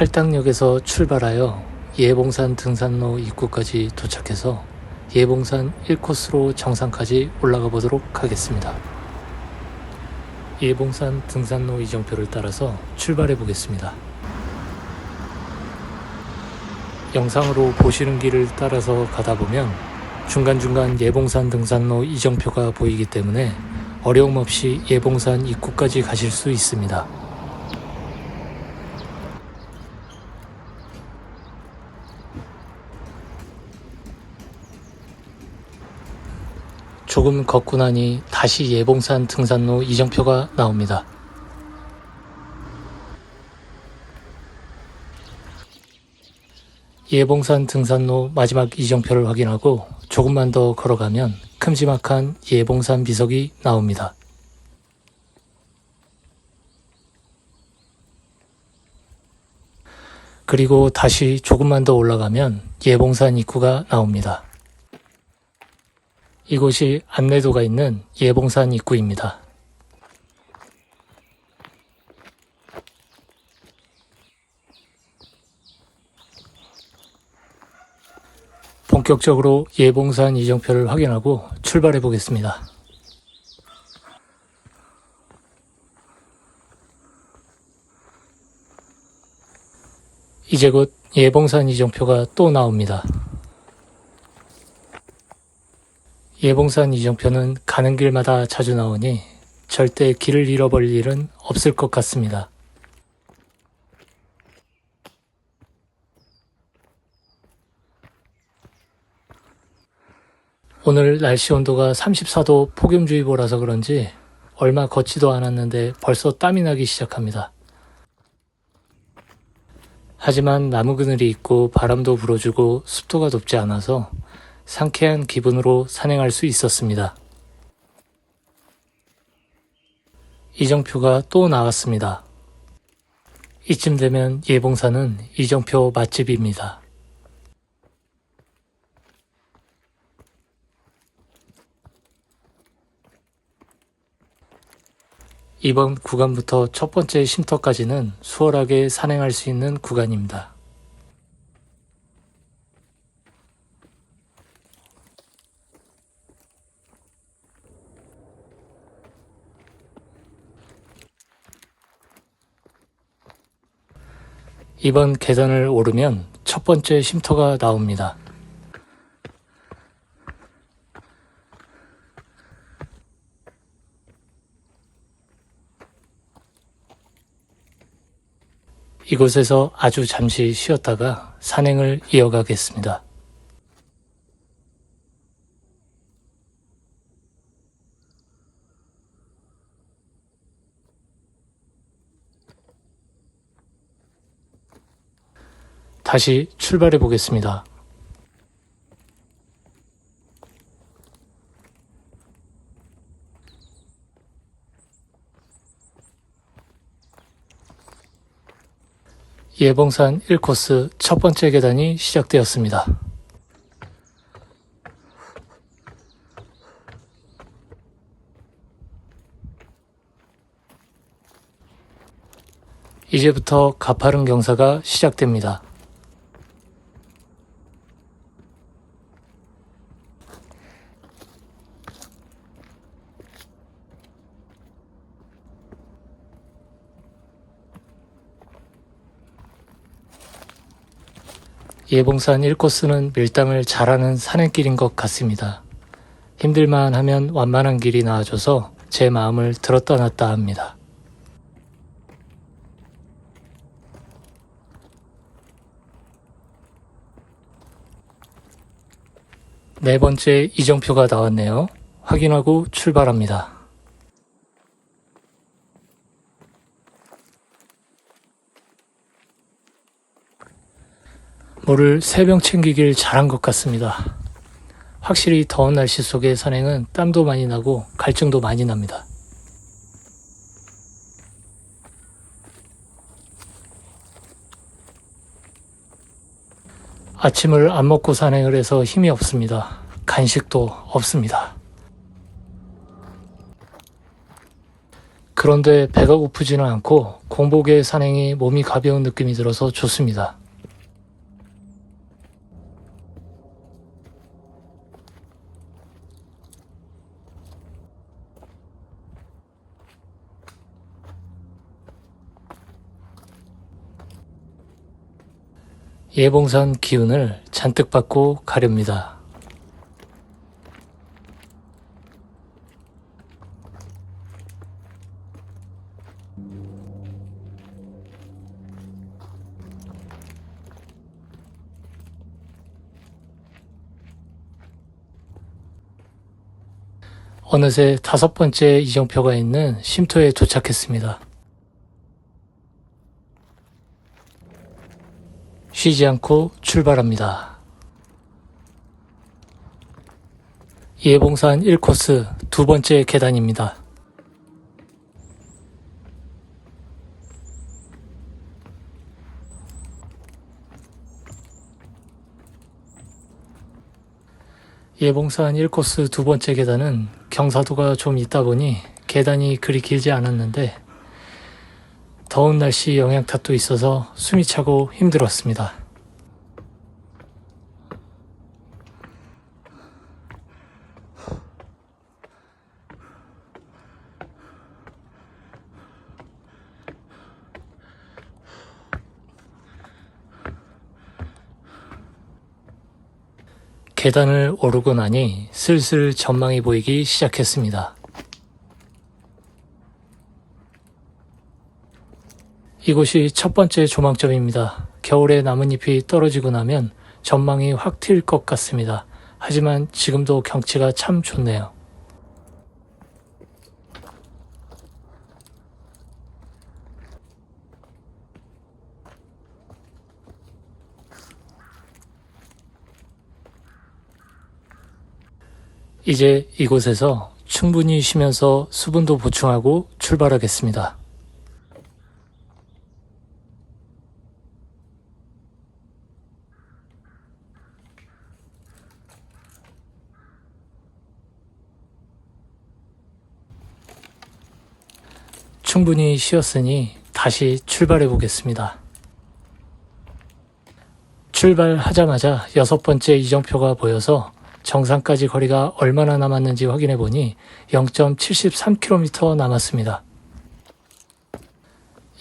팔당역에서 출발하여 예봉산 등산로 입구까지 도착해서 예봉산 1코스로 정상까지 올라가 보도록 하겠습니다. 예봉산 등산로 이정표를 따라서 출발해 보겠습니다. 영상으로 보시는 길을 따라서 가다 보면 중간중간 예봉산 등산로 이정표가 보이기 때문에 어려움 없이 예봉산 입구까지 가실 수 있습니다. 조금 걷고 나니 다시 예봉산 등산로 이정표가 나옵니다. 예봉산 등산로 마지막 이정표를 확인하고 조금만 더 걸어가면 큼지막한 예봉산 비석이 나옵니다. 그리고 다시 조금만 더 올라가면 예봉산 입구가 나옵니다. 이곳이 안내도가 있는 예봉산 입구입니다. 본격적으로 예봉산 이정표를 확인하고 출발해 보겠습니다. 이제 곧 예봉산 이정표가 또 나옵니다. 예봉산 이정표는 가는 길마다 자주 나오니 절대 길을 잃어버릴 일은 없을 것 같습니다. 오늘 날씨 온도가 34도 폭염주의보라서 그런지 얼마 걷지도 않았는데 벌써 땀이 나기 시작합니다. 하지만 나무 그늘이 있고 바람도 불어주고 습도가 높지 않아서 상쾌한 기분으로 산행할 수 있었습니다. 이정표가 또 나왔습니다. 이쯤 되면 예봉산은 이정표 맛집입니다. 이번 구간부터 첫 번째 쉼터까지는 수월하게 산행할 수 있는 구간입니다. 이번 계단을 오르면 첫 번째 쉼터가 나옵니다. 이곳에서 아주 잠시 쉬었다가 산행을 이어가겠습니다. 다시 출발해 보겠습니다. 예봉산 1코스 첫 번째 계단이 시작되었습니다. 이제부터 가파른 경사가 시작됩니다. 예봉산 1코스는 밀당을 잘하는 산행길인 것 같습니다. 힘들만 하면 완만한 길이 나와줘서 제 마음을 들었다 놨다 합니다. 네 번째 이정표가 나왔네요. 확인하고 출발합니다. 물을 세 병 챙기길 잘한 것 같습니다. 확실히 더운 날씨 속의 산행은 땀도 많이 나고 갈증도 많이 납니다. 아침을 안 먹고 산행을 해서 힘이 없습니다. 간식도 없습니다. 그런데 배가 고프지는 않고 공복의 산행이 몸이 가벼운 느낌이 들어서 좋습니다. 예봉산 기운을 잔뜩 받고 가렵니다. 어느새 다섯 번째 이정표가 있는 쉼터에 도착했습니다. 쉬지 않고 출발합니다. 예봉산 1코스 두 번째 계단입니다. 예봉산 1코스 두 번째 계단은 경사도가 좀 있다 보니 계단이 그리 길지 않았는데 더운 날씨 영향 탓도 있어서 숨이 차고 힘들었습니다. 계단을 오르고 나니 슬슬 전망이 보이기 시작했습니다. 이곳이 첫 번째 조망점입니다. 겨울에 나뭇잎이 떨어지고 나면 전망이 확 트일 것 같습니다. 하지만 지금도 경치가 참 좋네요. 이제 이곳에서 충분히 쉬면서 수분도 보충하고 출발하겠습니다. 충분히 쉬었으니 다시 출발해 보겠습니다. 출발하자마자 여섯 번째 이정표가 보여서 정상까지 거리가 얼마나 남았는지 확인해 보니 0.73km 남았습니다.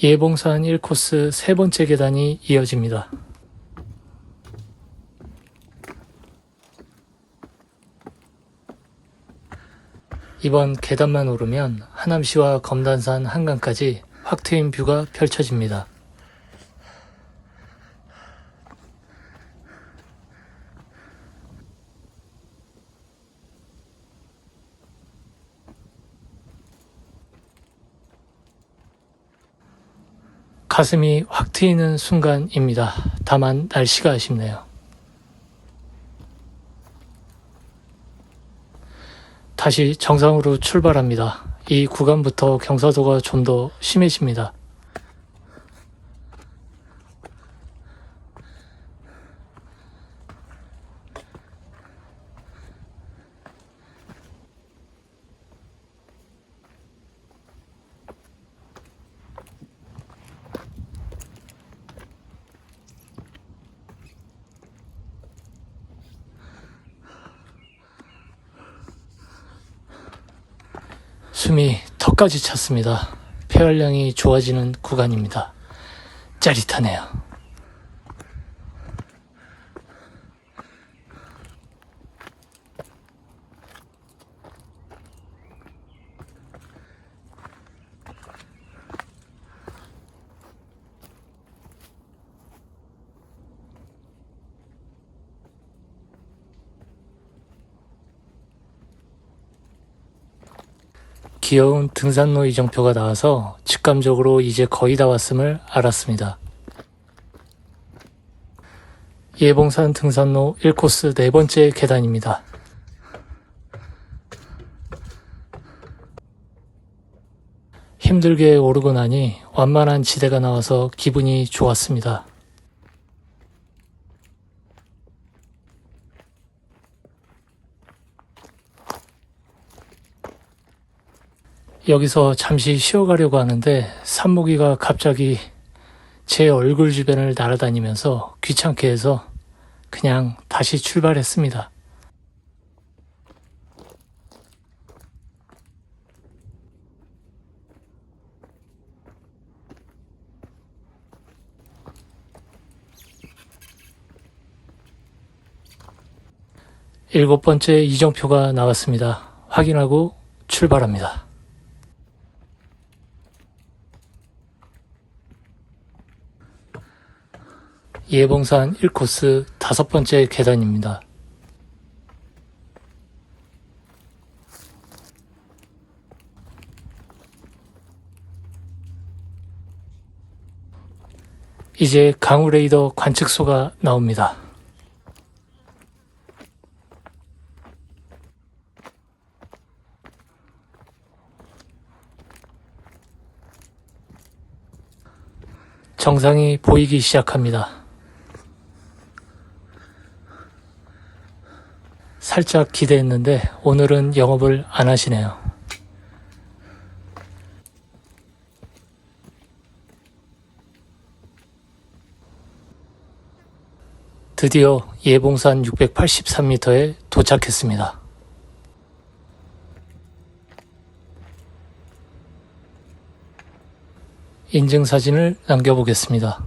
예봉산 1코스 세 번째 계단이 이어집니다. 이번 계단만 오르면 하남시와 검단산 한강까지 확 트인 뷰가 펼쳐집니다. 가슴이 확 트이는 순간입니다. 다만 날씨가 아쉽네요. 다시 정상으로 출발합니다. 이 구간부터 경사도가 좀 더 심해집니다. 숨이 턱까지 찼습니다. 폐활량이 좋아지는 구간입니다. 짜릿하네요. 귀여운 등산로 이정표가 나와서 직감적으로 이제 거의 다 왔음을 알았습니다. 예봉산 등산로 1코스 네 번째 계단입니다. 힘들게 오르고 나니 완만한 지대가 나와서 기분이 좋았습니다. 여기서 잠시 쉬어가려고 하는데 산모기가 갑자기 제 얼굴 주변을 날아다니면서 귀찮게 해서 그냥 다시 출발했습니다. 일곱 번째 이정표가 나왔습니다. 확인하고 출발합니다. 예봉산 1코스 다섯 번째 계단입니다. 이제 강우레이더 관측소가 나옵니다. 정상이 보이기 시작합니다. 살짝 기대했는데 오늘은 영업을 안 하시네요. 드디어 예봉산 683m에 도착했습니다. 인증사진을 남겨보겠습니다.